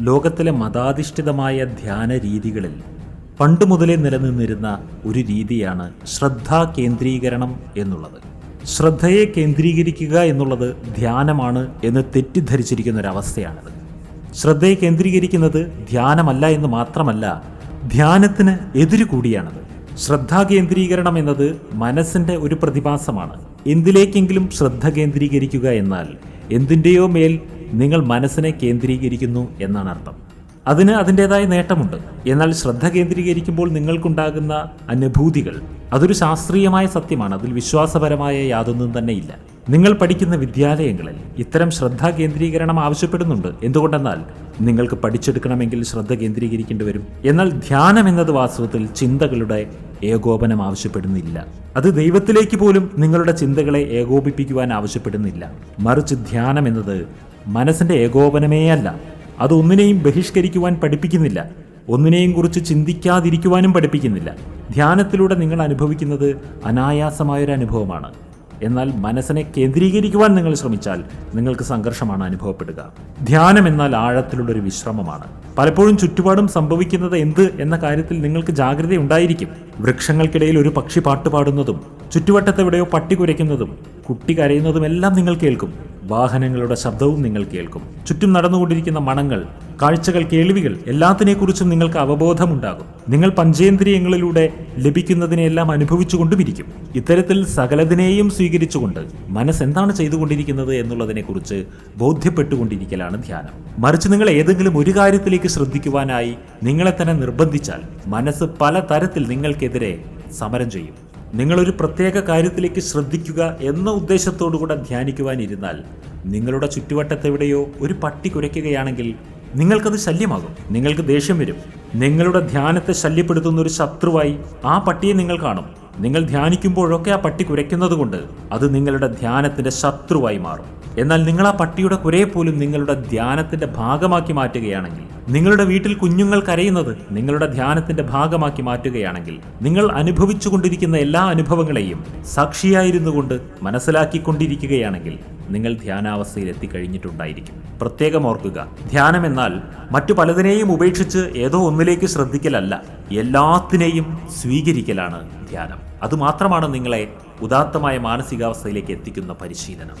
ലോകത്തിലെ മതാധിഷ്ഠിതമായ ധ്യാന രീതികളിൽ പണ്ട് മുതലേ നിലനിന്നിരുന്ന ഒരു രീതിയാണ് ശ്രദ്ധാ കേന്ദ്രീകരണം എന്നുള്ളത്. ശ്രദ്ധയെ കേന്ദ്രീകരിക്കുക എന്നുള്ളത് ധ്യാനമാണ് എന്ന് തെറ്റിദ്ധരിച്ചിരിക്കുന്ന ഒരവസ്ഥയാണിത് ശ്രദ്ധയെ കേന്ദ്രീകരിക്കുന്നത് ധ്യാനമല്ല എന്ന് മാത്രമല്ല ധ്യാനത്തിന് എതിരു കൂടിയാണത്. ശ്രദ്ധാ കേന്ദ്രീകരണം എന്നത് മനസ്സിന്റെ ഒരു പ്രതിഭാസമാണ്. എന്തിലേക്കെങ്കിലും ശ്രദ്ധ കേന്ദ്രീകരിക്കുക എന്നാൽ എന്തിന്റെയോ മേൽ നിങ്ങൾ മനസ്സിനെ കേന്ദ്രീകരിക്കുന്നു എന്നാണ് അർത്ഥം. അതിന് അതിന്റെതായ നേട്ടമുണ്ട്. എന്നാൽ ശ്രദ്ധ കേന്ദ്രീകരിക്കുമ്പോൾ നിങ്ങൾക്കുണ്ടാകുന്ന അനുഭൂതികൾ അതൊരു ശാസ്ത്രീയമായ സത്യമാണ്. അതിൽ വിശ്വാസപരമായ യാതൊന്നും തന്നെ ഇല്ല നിങ്ങൾ പഠിക്കുന്ന വിദ്യാലയങ്ങളിൽ ഇത്തരം ശ്രദ്ധ കേന്ദ്രീകരണം ആവശ്യപ്പെടുന്നുണ്ട്. എന്തുകൊണ്ടെന്നാൽ നിങ്ങൾക്ക് പഠിച്ചെടുക്കണമെങ്കിൽ ശ്രദ്ധ കേന്ദ്രീകരിക്കേണ്ടി വരും. എന്നാൽ ധ്യാനം എന്നത് വാസ്തവത്തിൽ ചിന്തകളുടെ ഏകോപനം ആവശ്യപ്പെടുന്നില്ല. അത് ദൈവത്തിലേക്ക് പോലും നിങ്ങളുടെ ചിന്തകളെ ഏകോപിപ്പിക്കുവാൻ ആവശ്യപ്പെടുന്നില്ല. മറിച്ച് ധ്യാനം എന്നത് മനസ്സിന്റെ ഏകോപനമേ അല്ല അത് ഒന്നിനെയും ബഹിഷ്കരിക്കുവാൻ പഠിപ്പിക്കുന്നില്ല. ഒന്നിനെയും കുറിച്ച് ചിന്തിക്കാതിരിക്കുവാനും പഠിപ്പിക്കുന്നില്ല. ധ്യാനത്തിലൂടെ നിങ്ങൾ അനുഭവിക്കുന്നത് അനായാസമായൊരു അനുഭവമാണ് എന്നാൽ മനസ്സിനെ കേന്ദ്രീകരിക്കുവാൻ നിങ്ങൾ ശ്രമിച്ചാൽ നിങ്ങൾക്ക് സംഘർഷമാണ് അനുഭവപ്പെടുക. ധ്യാനം എന്നാൽ ആഴത്തിലുള്ളൊരു വിശ്രമമാണ്. പലപ്പോഴും ചുറ്റുപാടും സംഭവിക്കുന്നത് എന്ത് എന്ന കാര്യത്തിൽ നിങ്ങൾക്ക് ജാഗ്രത ഉണ്ടായിരിക്കും. വൃക്ഷങ്ങൾക്കിടയിൽ ഒരു പക്ഷി പാട്ടുപാടുന്നതും ചുറ്റുവട്ടത്തെവിടെയോ പട്ടി കുരയ്ക്കുന്നതും കുട്ടി കരയുന്നതും എല്ലാം നിങ്ങൾ കേൾക്കും. വാഹനങ്ങളുടെ ശബ്ദവും നിങ്ങൾ കേൾക്കും. ചുറ്റും നടന്നുകൊണ്ടിരിക്കുന്ന മണങ്ങൾ കാഴ്ചകൾ കേൾവികൾ എല്ലാത്തിനെക്കുറിച്ചും നിങ്ങൾക്ക് അവബോധമുണ്ടാകും. നിങ്ങൾ പഞ്ചേന്ദ്രിയങ്ങളിലൂടെ ലഭിക്കുന്നതിനെല്ലാം അനുഭവിച്ചുകൊണ്ടുമിരിക്കും. ഇത്തരത്തിൽ സകലതിനെയും സ്വീകരിച്ചുകൊണ്ട് മനസ്സ് എന്താണ് ചെയ്തുകൊണ്ടിരിക്കുന്നത് എന്നുള്ളതിനെക്കുറിച്ച് ബോധ്യപ്പെട്ടുകൊണ്ടിരിക്കലാണ് ധ്യാനം. മറിച്ച് നിങ്ങൾ ഏതെങ്കിലും ഒരു കാര്യത്തിലേക്ക് ശ്രദ്ധിക്കുവാനായി നിങ്ങളെ തന്നെ നിർബന്ധിച്ചാൽ മനസ്സ് പല തരത്തിൽ നിങ്ങൾക്കെതിരെ സമരം ചെയ്യും. നിങ്ങളൊരു പ്രത്യേക കാര്യത്തിലേക്ക് ശ്രദ്ധിക്കുക എന്ന ഉദ്ദേശത്തോടുകൂടെ ധ്യാനിക്കുവാനിരുന്നാൽ നിങ്ങളുടെ ചുറ്റുവട്ടത്തെവിടെയോ ഒരു പട്ടി കുരയ്ക്കുകയാണെങ്കിൽ നിങ്ങൾക്കത് ശല്യമാകും. നിങ്ങൾക്ക് ദേഷ്യം വരും. നിങ്ങളുടെ ധ്യാനത്തെ ശല്യപ്പെടുത്തുന്ന ഒരു ശത്രുവായി ആ പട്ടിയെ നിങ്ങൾ കാണും. നിങ്ങൾ ധ്യാനിക്കുമ്പോഴൊക്കെ ആ പട്ടി കുരയ്ക്കുന്നത് കൊണ്ട് അത് നിങ്ങളുടെ ധ്യാനത്തിന്റെ ശത്രുവായി മാറും. എന്നാൽ നിങ്ങൾ ആ പട്ടിയുടെ കുരയെ പോലും നിങ്ങളുടെ ധ്യാനത്തിന്റെ ഭാഗമാക്കി മാറ്റുകയാണെങ്കിൽ നിങ്ങളുടെ വീട്ടിൽ കുഞ്ഞുങ്ങൾ കരയുന്നത് നിങ്ങളുടെ ധ്യാനത്തിന്റെ ഭാഗമാക്കി മാറ്റുകയാണെങ്കിൽ നിങ്ങൾ അനുഭവിച്ചുകൊണ്ടിരിക്കുന്ന എല്ലാ അനുഭവങ്ങളെയും സാക്ഷിയായിരുന്നു കൊണ്ട് മനസ്സിലാക്കിക്കൊണ്ടിരിക്കുകയാണെങ്കിൽ നിങ്ങൾ ധ്യാനാവസ്ഥയിൽ എത്തിക്കഴിഞ്ഞിട്ടുണ്ടായിരിക്കും. പ്രത്യേകം ഓർക്കുക ധ്യാനം എന്നാൽ മറ്റു പലതിനെയും ഉപേക്ഷിച്ച് ഏതോ ഒന്നിലേക്ക് ശ്രദ്ധിക്കലല്ല എല്ലാത്തിനെയും സ്വീകരിക്കലാണ് ധ്യാനം. അതുമാത്രമാണ് നിങ്ങളെ ഉദാത്തമായ മാനസികാവസ്ഥയിലേക്ക് എത്തിക്കുന്ന പരിശീലനം.